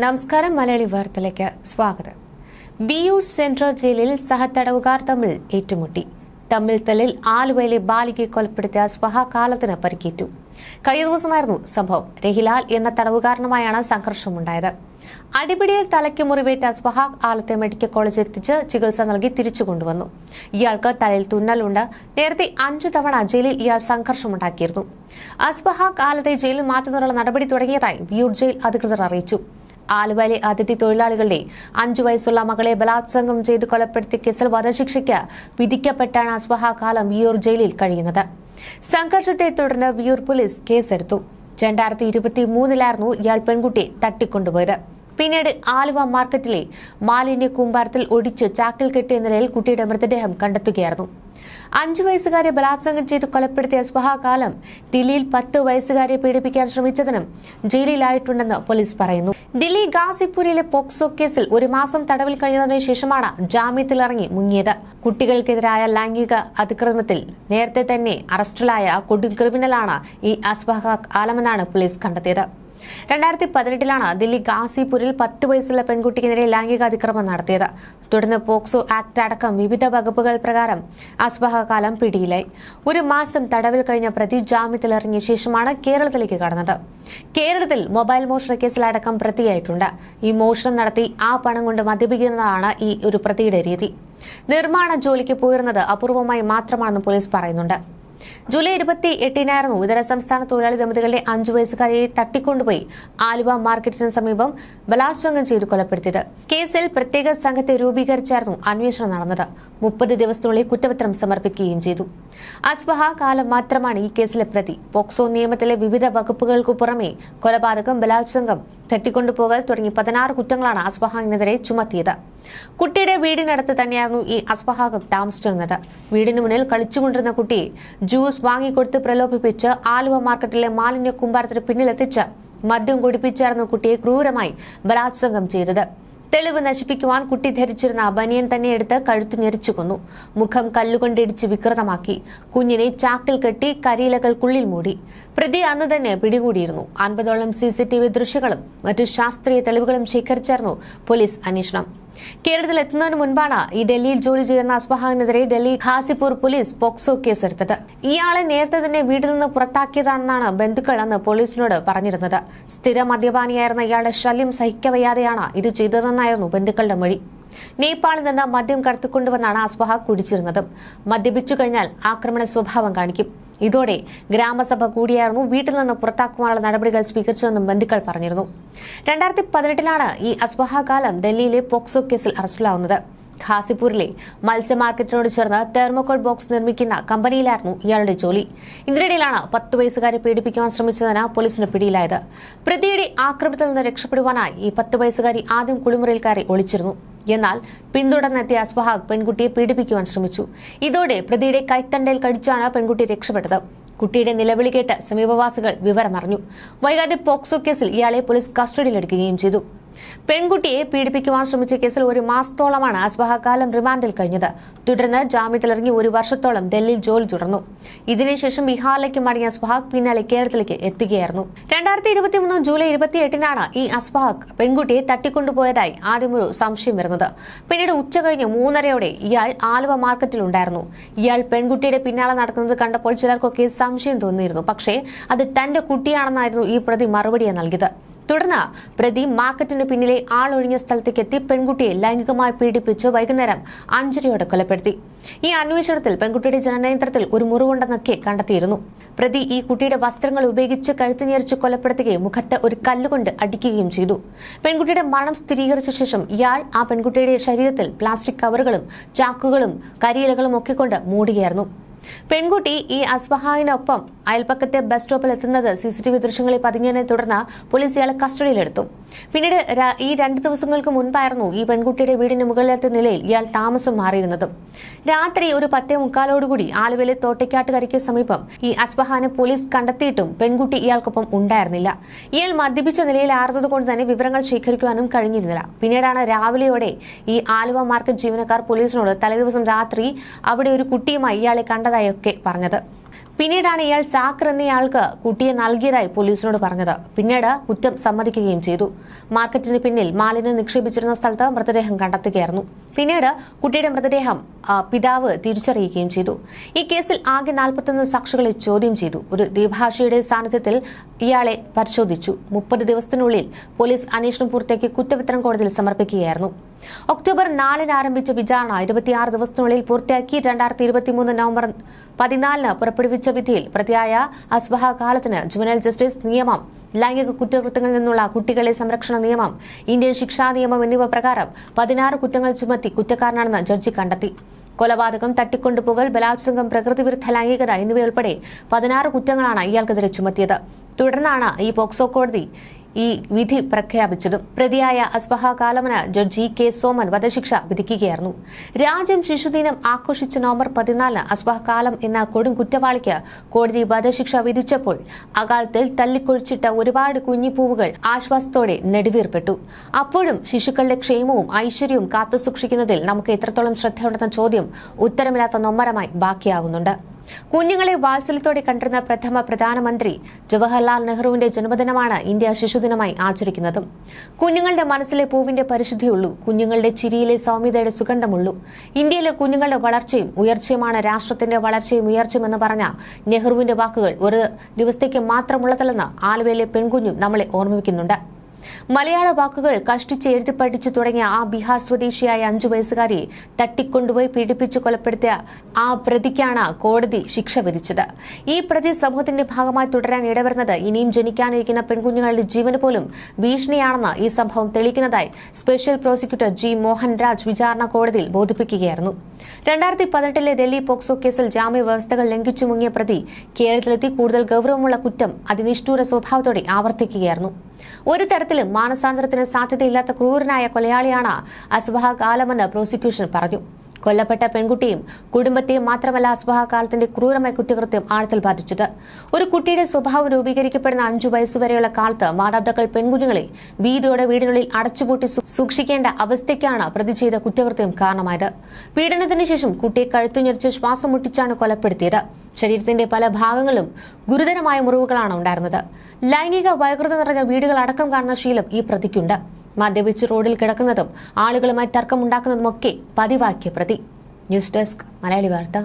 നമസ്കാരം മലയാളി വാർത്തയിലേക്ക് സ്വാഗതം. ബി യു സെൻട്രൽ ജയിലിൽ സഹതടവുകാർ തമ്മിൽ ഏറ്റുമുട്ടി. തമ്മിൽ തല്ലിൽ ആലുവയിലെ ബാലികയെ കൊലപ്പെടുത്തിയ സ്വഹാകാലത്തിന് പരിക്കേറ്റു. കഴിഞ്ഞ ദിവസമായിരുന്നു സംഭവം. രഹിലാൽ എന്ന തടവുകാരനുമായാണ് സംഘർഷമുണ്ടായത്. അടിപിടിയിൽ തലയ്ക്ക് മുറിവേറ്റ സ്വഹാഖ് ആലത്തെ മെഡിക്കൽ കോളേജിൽ എത്തിച്ച് ചികിത്സ നൽകി തിരിച്ചു കൊണ്ടുവന്നു. ഇയാൾക്ക് തലയിൽ തുന്നലുണ്ട്. നേരത്തെ അഞ്ചു തവണ ജയിലിൽ ഇയാൾ സംഘർഷമുണ്ടാക്കിയിരുന്നു. അസ്ബഹാഖ് ആലത്തെ ജയിലിൽ മാറ്റുന്നതിനുള്ള നടപടി തുടങ്ങിയതായി ബിയൂർ ജയിൽ അധികൃതർ അറിയിച്ചു. ആലുവയിലെ അതിഥി തൊഴിലാളികളുടെ അഞ്ചു വയസ്സുള്ള മകളെ ബലാത്സംഗം ചെയ്തു കൊലപ്പെടുത്തിയ കേസിൽ വധശിക്ഷയ്ക്ക് വിധിക്കപ്പെട്ടാണ് അസ്വഹാകാലം കാലം വിയൂർ ജയിലിൽ കഴിയുന്നത്. സംഘർഷത്തെ തുടർന്ന് വിയൂർ പോലീസ് കേസെടുത്തു. രണ്ടായിരത്തി ഇരുപത്തി മൂന്നിലായിരുന്നു ഇയാൾ പെൺകുട്ടിയെ തട്ടിക്കൊണ്ടുപോയത്. പിന്നീട് ആലുവ മാർക്കറ്റിലെ മാലിന്യ കൂമ്പാരത്തിൽ ഒടിച്ച് ചാക്കിൽ കെട്ടിയ നിലയിൽ കുട്ടിയുടെ മൃതദേഹം കണ്ടെത്തുകയായിരുന്നു. അഞ്ചു വയസ്സുകാരെ ബലാത്സംഗം ചെയ്ത് കൊലപ്പെടുത്തിയ സ്വഹാകാലം ദില്ലിയിൽ പത്ത് വയസ്സുകാരെ പീഡിപ്പിക്കാൻ ശ്രമിച്ചതിനും ജയിലിലായിട്ടുണ്ടെന്ന് പോലീസ് പറയുന്നു. ദില്ലി ഗാസിപ്പൂരിലെ പോക്സോ കേസിൽ ഒരു മാസം തടവിൽ കഴിഞ്ഞതിനു ശേഷമാണ് ജാമ്യത്തിലിറങ്ങി മുങ്ങിയത്. കുട്ടികൾക്കെതിരായ ലൈംഗിക അതിക്രമത്തിൽ നേരത്തെ തന്നെ അറസ്റ്റിലായ കൊടും ക്രിമിനലാണ് ഈ അസ്ബഹാഖ് ആലമെന്നാണ് പോലീസ് കണ്ടെത്തിയത്. രണ്ടായിരത്തി പതിനെട്ടിലാണ് ദില്ലി ഗാസിപൂരിൽ പത്ത് വയസ്സുള്ള പെൺകുട്ടിക്കെതിരെ ലൈംഗിക അതിക്രമം നടത്തിയത്. തുടർന്ന് പോക്സോ ആക്ട് അടക്കം വിവിധ വകുപ്പുകൾ പ്രകാരം അസ്ബഹ കാലം പിടിയിലായി. ഒരു മാസം തടവിൽ കഴിഞ്ഞ പ്രതി ജാമ്യത്തിലിറങ്ങിയ ശേഷമാണ് കേരളത്തിലേക്ക് കടന്നത്. കേരളത്തിൽ മൊബൈൽ മോഷണ കേസിലടക്കം പ്രതിയായിട്ടുണ്ട്. ഈ മോഷണം നടത്തി ആ പണം കൊണ്ട് മദ്യപിക്കുന്നതാണ് ഈ ഒരു പ്രതിയുടെ രീതി. നിർമ്മാണ ജോലിക്ക് പോയിരുന്നത് അപൂർവമായി മാത്രമാണെന്ന് പോലീസ് പറയുന്നുണ്ട്. ജൂലൈ ഇരുപത്തി എട്ടിനായിരുന്നു ഇതര സംസ്ഥാന തൊഴിലാളി ദമ്പതികളുടെ അഞ്ചു വയസ്സുകാരിയെ തട്ടിക്കൊണ്ടുപോയി ആലുവ മാർക്കറ്റിന് സമീപം ബലാത്സംഗം ചെയ്തു കൊലപ്പെടുത്തിയത്. കേസിൽ പ്രത്യേക സംഘത്തെ രൂപീകരിച്ചായിരുന്നു അന്വേഷണം നടന്നത്. മുപ്പത് ദിവസത്തിനുള്ളിൽ കുറ്റപത്രം സമർപ്പിക്കുകയും ചെയ്തു. അസ്ബഹ കാലം മാത്രമാണ് ഈ കേസിലെ പ്രതി. പോക്സോ നിയമത്തിലെ വിവിധ വകുപ്പുകൾക്കു പുറമെ കൊലപാതകം ബലാത്സംഗം തട്ടിക്കൊണ്ടുപോകൽ തുടങ്ങി പതിനാറ് കുറ്റങ്ങളാണ് അസ്ബഹാങ്ങിനെതിരെ ചുമത്തിയത്. കുട്ടിയുടെ വീടിനടുത്ത് തന്നെയായിരുന്നു ഈ അസ്വഹാകം താമസിച്ചിരുന്നത്. വീടിന് മുന്നിൽ കളിച്ചുകൊണ്ടിരുന്ന കുട്ടി ജ്യൂസ് വാങ്ങിക്കൊടുത്ത് പ്രലോഭിപ്പിച്ച് ആലുവ മാർക്കറ്റിലെ മാലിന്യ കുമ്പാരത്തിന് പിന്നിലെത്തിച്ച് മദ്യം കുടിപ്പിച്ചായിരുന്നു കുട്ടിയെ ക്രൂരമായി ബലാത്സംഗം ചെയ്തത്. തെളിവ് നശിപ്പിക്കുവാൻ കുട്ടി ധരിച്ചിരുന്ന ബനിയൻ തന്നെ എടുത്ത് കഴുത്തു ഞെരിച്ചു കൊന്നു. മുഖം കല്ലുകൊണ്ടിടിച്ച് വികൃതമാക്കി. കുഞ്ഞിനെ ചാക്കിൽ കെട്ടി കരിയിലകൾക്കുള്ളിൽ മൂടി. പ്രതി അന്ന് തന്നെ പിടികൂടിയിരുന്നു. അൻപതോളം സി ദൃശ്യങ്ങളും മറ്റു ശാസ്ത്രീയ തെളിവുകളും ശേഖരിച്ചായിരുന്നു പോലീസ് അന്വേഷണം. കേരളത്തിൽ എത്തുന്നതിന് മുൻപാണ് ഈ ഡൽഹിയിൽ ജോലി ചെയ്യുന്ന അസ്ബഹാനെതിരെ ഡൽഹി ഖാസിപൂർ പോലീസ് പോക്സോ കേസെടുത്തത്. ഇയാളെ നേരത്തെ തന്നെ വീട്ടിൽ നിന്ന് പുറത്താക്കിയതാണെന്നാണ് ബന്ധുക്കൾ അന്ന് പോലീസിനോട് പറഞ്ഞിരുന്നത്. സ്ഥിര മദ്യപാനിയായിരുന്ന ഇയാളുടെ ശല്യം സഹിക്കവയ്യാതെയാണ് ഇത് ചെയ്തതെന്നായിരുന്നു ബന്ധുക്കളുടെ മൊഴി. നേപ്പാളിൽ നിന്ന് മദ്യം കടത്തിക്കൊണ്ടുവന്നാണ് അസ്ബഹ കുടിച്ചിരുന്നത്. മദ്യപിച്ചു കഴിഞ്ഞാൽ ആക്രമണ സ്വഭാവം കാണിക്കും. ഇതോടെ ഗ്രാമസഭ കൂടിയായിരുന്നു. വീട്ടിൽ നിന്ന് പുറത്താക്കുവാനുള്ള നടപടികൾ സ്വീകരിച്ചുവെന്നും ബന്ധുക്കൾ പറഞ്ഞിരുന്നു. രണ്ടായിരത്തി പതിനെട്ടിലാണ് ഈ അസ്ബഹ കാലം ഡൽഹിയിലെ പോക്സോ കേസിൽ അറസ്റ്റിലാവുന്നത്. ഖാസിപൂരിലെ മത്സ്യ മാർക്കറ്റിനോട് ചേർന്ന് തെർമോകോൾ ബോക്സ് നിർമ്മിക്കുന്ന കമ്പനിയിലായിരുന്നു ഇയാളുടെ ജോലി. ഇതിനിടയിലാണ് പത്ത് വയസ്സുകാരെ പീഡിപ്പിക്കാൻ ശ്രമിച്ചതിന് പോലീസിന് പിടിയിലായത്. പ്രതിയുടെ ആക്രമണത്തിൽ നിന്ന് രക്ഷപ്പെടുവാനായി ഈ പത്ത് വയസ്സുകാരി ആദ്യം കുളിമുറിയിൽ കയറി ഒളിച്ചിരുന്നു. എന്നാൽ പിന്തുടർന്നെത്തിയ അസ്വഹാഗ് പെൺകുട്ടിയെ പീഡിപ്പിക്കുവാൻ ശ്രമിച്ചു. ഇതോടെ പ്രതിയുടെ കൈത്തണ്ടയിൽ കടിച്ചാണ് പെൺകുട്ടി രക്ഷപ്പെട്ടത്. കുട്ടിയുടെ നിലവിളി കേട്ട് സമീപവാസികൾ വിവരമറിഞ്ഞു. വൈകാതെ പോക്സോ കേസിൽ ഇയാളെ പോലീസ് കസ്റ്റഡിയിലെടുക്കുകയും ചെയ്തു. പെൺകുട്ടിയെ പീഡിപ്പിക്കുവാൻ ശ്രമിച്ച കേസിൽ ഒരു മാസത്തോളമാണ് അസ്ബഹ കാലം റിമാൻഡിൽ കഴിഞ്ഞത്. തുടർന്ന് ജാമ്യത്തിലിറങ്ങി ഒരു വർഷത്തോളം ഡൽഹിയിൽ ജോലി തുടർന്നു. ഇതിനുശേഷം ബീഹാറിലേക്ക് മടങ്ങിയ അസ്ബഹാഖ് പിന്നാലെ കേരളത്തിലേക്ക് എത്തുകയായിരുന്നു. രണ്ടായിരത്തി ഇരുപത്തി മൂന്ന് ജൂലൈ ഇരുപത്തിയെട്ടിനാണ് ഈ അസ്ബഹാഖ് പെൺകുട്ടിയെ തട്ടിക്കൊണ്ടുപോയതായി ആദ്യം ഒരു സംശയം വരുന്നത്. പിന്നീട് ഉച്ചകഴിഞ്ഞ് മൂന്നരയോടെ ഇയാൾ ആലുവ മാർക്കറ്റിലുണ്ടായിരുന്നു. ഇയാൾ പെൺകുട്ടിയുടെ പിന്നാലെ നടക്കുന്നത് കണ്ടപ്പോൾ ചിലർക്കൊക്കെ സംശയം തോന്നിയിരുന്നു. പക്ഷേ അത് തന്റെ കുട്ടിയാണെന്നായിരുന്നു ഈ പ്രതി മറുപടിയെ നൽകിയത്. തുടർന്ന് പ്രതി മാർക്കറ്റിന് പിന്നിലെ ആളൊഴിഞ്ഞ സ്ഥലത്തേക്ക് എത്തി പെൺകുട്ടിയെ ലൈംഗികമായി പീഡിപ്പിച്ച് വൈകുന്നേരം അഞ്ചരയോടെ കൊലപ്പെടുത്തി. ഈ അന്വേഷണത്തിൽ പെൺകുട്ടിയുടെ ജനനയന്ത്രത്തിൽ ഒരു മുറിവുണ്ടെന്നൊക്കെ കണ്ടെത്തിയിരുന്നു. പ്രതി ഈ കുട്ടിയുടെ വസ്ത്രങ്ങൾ ഉപയോഗിച്ച് കഴുത്തുഞെരിച്ച് കൊലപ്പെടുത്തുകയും മുഖത്ത് ഒരു കല്ലുകൊണ്ട് അടിക്കുകയും ചെയ്തു. പെൺകുട്ടിയുടെ മരണം സ്ഥിരീകരിച്ച ശേഷം ഇയാൾ ആ പെൺകുട്ടിയുടെ ശരീരത്തിൽ പ്ലാസ്റ്റിക് കവറുകളും ചാക്കുകളും കരിയിലകളും ഒക്കെ കൊണ്ട് മൂടുകയായിരുന്നു. പെൺകുട്ടി ഈ അസ്വഹായിനൊപ്പം അയൽപ്പക്കത്തെ ബസ് സ്റ്റോപ്പിൽ എത്തുന്നത് സി സി ടി വി ദൃശ്യങ്ങളിൽ പതിഞ്ഞതിനെ തുടർന്ന് പോലീസ് ഇയാളെ കസ്റ്റഡിയിലെടുത്തു. പിന്നീട് ഈ രണ്ട് ദിവസങ്ങൾക്ക് മുൻപായിരുന്നു ഈ പെൺകുട്ടിയുടെ വീടിന് മുകളിലത്തെ നിലയിൽ ഇയാൾ താമസം മാറിയിരുന്നത്. രാത്രി ഒരു പത്തേ മുക്കാലോടുകൂടി ആലുവയിലെ തോട്ടയ്ക്കാട്ടുകരയ്ക്ക് സമീപം ഈ അസ്വഹാനെ പോലീസ് കണ്ടെത്തിയിട്ടും പെൺകുട്ടി ഇയാൾക്കൊപ്പം ഉണ്ടായിരുന്നില്ല. ഇയാൾ മദ്യപിച്ച നിലയിൽ കൊണ്ട് തന്നെ വിവരങ്ങൾ ശേഖരിക്കുവാനും കഴിഞ്ഞിരുന്നില്ല. പിന്നീടാണ് രാവിലെയോടെ ഈ ആലുവ മാർക്കറ്റ് ജീവനക്കാർ പോലീസിനോട് തലേദിവസം രാത്രി അവിടെ ഒരു കുട്ടിയുമായി ഇയാളെ കണ്ടതായൊക്കെ പറഞ്ഞത്. പിന്നീടാണ് ഇയാൾ സാക്കർ എന്നയാൾക്ക് കുട്ടിയെ നൽകിയതായി പോലീസിനോട് പറഞ്ഞത്. പിന്നീട് കുറ്റം സമ്മതിക്കുകയും ചെയ്തു. മാർക്കറ്റിന് പിന്നിൽ മാലിന്യം നിക്ഷേപിച്ചിരുന്ന സ്ഥലത്ത് മൃതദേഹം കണ്ടെത്തുകയായിരുന്നു. പിന്നീട് കുട്ടിയുടെ മൃതദേഹം പിതാവ് തിരിച്ചറിയുകയും ചെയ്തു. ഈ കേസിൽ ആകെ നാൽപ്പത്തൊന്ന് സാക്ഷികളെ ചോദ്യം ചെയ്തു. ഒരു ദ്വിഭാഷയുടെ സാന്നിധ്യത്തിൽ ഇയാളെ പരിശോധിച്ചു. മുപ്പത് ദിവസത്തിനുള്ളിൽ പോലീസ് അന്വേഷണം പൂർത്തിയാക്കി കുറ്റപത്രം കോടതിയിൽ സമർപ്പിക്കുകയായിരുന്നു. ഒക്ടോബർ നാലിന് ആരംഭിച്ച വിചാരണ ഇരുപത്തിയാറ് ദിവസത്തിനുള്ളിൽ പൂർത്തിയാക്കി രണ്ടായിരത്തി ഇരുപത്തിമൂന്ന് നവംബർ പതിനാലിന് പുറപ്പെടുവിച്ച വിധിയിൽ പ്രതിയായ അസ്ബഹ കാലത്തിന് ജുവനൽ ജസ്റ്റിസ് നിയമം ലൈംഗിക കുറ്റകൃത്യങ്ങളിൽ നിന്നുള്ള കുട്ടികളെ സംരക്ഷണ നിയമം ഇന്ത്യൻ ശിക്ഷാ നിയമം എന്നിവ പ്രകാരം പതിനാറ് കുറ്റങ്ങൾ ചുമത്തി കുറ്റക്കാരനാണെന്ന് ജഡ്ജി കണ്ടെത്തി. കൊലപാതകം തട്ടിക്കൊണ്ടുപോകൽ ബലാത്സംഗം പ്രകൃതിവിരുദ്ധ ലൈംഗികത എന്നിവയുൾപ്പെടെ പതിനാറ് കുറ്റങ്ങളാണ് ഇയാൾക്കെതിരെ ചുമത്തിയത്. തുടർന്നാണ് ഈ പോക്സോ കോടതി ഈ വിധി പ്രഖ്യാപിച്ചതും പ്രതിയായ അസ്ബഹ കാലമന ജഡ്ജി കെ സോമൻ വധശിക്ഷ വിധിക്കുകയായിരുന്നു. രാജ്യം ശിശുദിനം ആഘോഷിച്ച നവംബർ പതിനാലിന് അസ്ബഹ കാലം എന്ന കൊടും കുറ്റവാളിക്ക് കോടതി വധശിക്ഷ വിധിച്ചപ്പോൾ അകാലത്തിൽ തല്ലിക്കൊഴിച്ചിട്ട ഒരുപാട് കുഞ്ഞിപ്പൂവുകൾ ആശ്വാസത്തോടെ നെടുവീർപ്പെട്ടു. അപ്പോഴും ശിശുക്കളുടെ ക്ഷേമവും ഐശ്വര്യവും കാത്തുസൂക്ഷിക്കുന്നതിൽ നമുക്ക് എത്രത്തോളം ശ്രദ്ധയുണ്ടെന്ന ചോദ്യം ഉത്തരമില്ലാത്ത നൊമ്പരമായി ബാക്കിയാകുന്നുണ്ട്. കുഞ്ഞുങ്ങളെ വാത്സല്യത്തോടെ കണ്ടിരുന്ന പ്രഥമ പ്രധാനമന്ത്രി ജവഹർലാൽ നെഹ്റുവിന്റെ ജന്മദിനമാണ് ഇന്ത്യ ശിശുദിനമായി ആചരിക്കുന്നതും. കുഞ്ഞുങ്ങളുടെ മനസ്സിലെ പൂവിന്റെ പരിശുദ്ധിയുള്ളൂ കുഞ്ഞുങ്ങളുടെ ചിരിയിലെ സൗമ്യതയുടെ സുഗന്ധമുള്ളൂ. ഇന്ത്യയിലെ കുഞ്ഞുങ്ങളുടെ വളർച്ചയും ഉയർച്ചയുമാണ് രാഷ്ട്രത്തിന്റെ വളർച്ചയും ഉയർച്ചയുമെന്ന് പറഞ്ഞ നെഹ്റുവിന്റെ വാക്കുകൾ ഒരു ദിവസത്തേക്ക് മാത്രമുള്ളതല്ലെന്ന് ആലുവയിലെ പെൺകുഞ്ഞും നമ്മളെ ഓർമ്മിപ്പിക്കുന്നുണ്ട്. മലയാള വാക്കുകൾ കഷ്ടിച്ച് എഴുതി പഠിച്ചു തുടങ്ങിയ ആ ബീഹാർ സ്വദേശിയായ അഞ്ചു വയസ്സുകാരിയെ തട്ടിക്കൊണ്ടുപോയി പീഡിപ്പിച്ചു കൊലപ്പെടുത്തിയ ആ പ്രതിക്കാണ് കോടതി ശിക്ഷ വിധിച്ചത്. ഈ പ്രതി സമൂഹത്തിന്റെ ഭാഗമായി തുടരാൻ ഇടവരുന്നത് ഇനിയും ജനിക്കാനിരിക്കുന്ന പെൺകുഞ്ഞുങ്ങളുടെ ജീവന് പോലും ഭീഷണിയാണെന്ന് ഈ സംഭവം തെളിയിക്കുന്നതായി special prosecutor G Mohan Raj വിചാരണ കോടതിയിൽ ബോധിപ്പിക്കുകയായിരുന്നു. രണ്ടായിരത്തി പതിനെട്ടിലെ ഡൽഹി പോക്സോ കേസിൽ ജാമ്യ വ്യവസ്ഥകൾ ലംഘിച്ചു മുങ്ങിയ പ്രതി കേരളത്തിലെത്തി കൂടുതൽ ഗൌരവമുള്ള കുറ്റം അതിനിഷ്ഠൂര സ്വഭാവത്തോടെ ആവർത്തിക്കുകയായിരുന്നു. ഒരു തരത്തിലും മാനസാന്തരത്തിന് സാധ്യതയില്ലാത്ത ക്രൂരനായ കൊലയാളിയാണ് അസ്ബഹ കാലമെന്ന് പ്രോസിക്യൂഷൻ പറഞ്ഞു കൊല്ലപ്പെട്ട പെൺകുട്ടിയും കുടുംബത്തെയും മാത്രമല്ല അസ്വഹാകാലത്തിന്റെ ക്രൂരമായ കുറ്റകൃത്യം ആഴത്തിൽ ബാധിച്ചത്. ഒരു കുട്ടിയുടെ സ്വഭാവം രൂപീകരിക്കപ്പെടുന്ന അഞ്ചു വയസ്സുവരെയുള്ള കാലത്ത് മാതാപിതാക്കൾ പെൺകുഞ്ഞുങ്ങളെ വീതിയോടെ വീടിനുള്ളിൽ അടച്ചുപൂട്ടി സൂക്ഷിക്കേണ്ട അവസ്ഥയ്ക്കാണ് പ്രതി ചെയ്ത കുറ്റകൃത്യം കാരണമായത്. പീഡനത്തിന് ശേഷം കുട്ടിയെ കഴുത്തുഞ്ഞൊരിച്ച് ശ്വാസം മുട്ടിച്ചാണ് കൊലപ്പെടുത്തിയത്. ശരീരത്തിന്റെ പല ഭാഗങ്ങളും ഗുരുതരമായ മുറിവുകളാണ് ഉണ്ടായിരുന്നത്. ലൈംഗിക വൈകൃത നിറഞ്ഞ വീടുകൾ അടക്കം കാണുന്ന ശീലം ഈ പ്രതിക്കുണ്ട്. മദ്യപിച്ച് റോഡിൽ കിടക്കുന്നതും ആളുകളുമായി തർക്കമുണ്ടാക്കുന്നതുമൊക്കെ പതിവാക്കിയ പ്രതി. ന്യൂസ് ഡെസ്ക് മലയാളി വാർത്ത.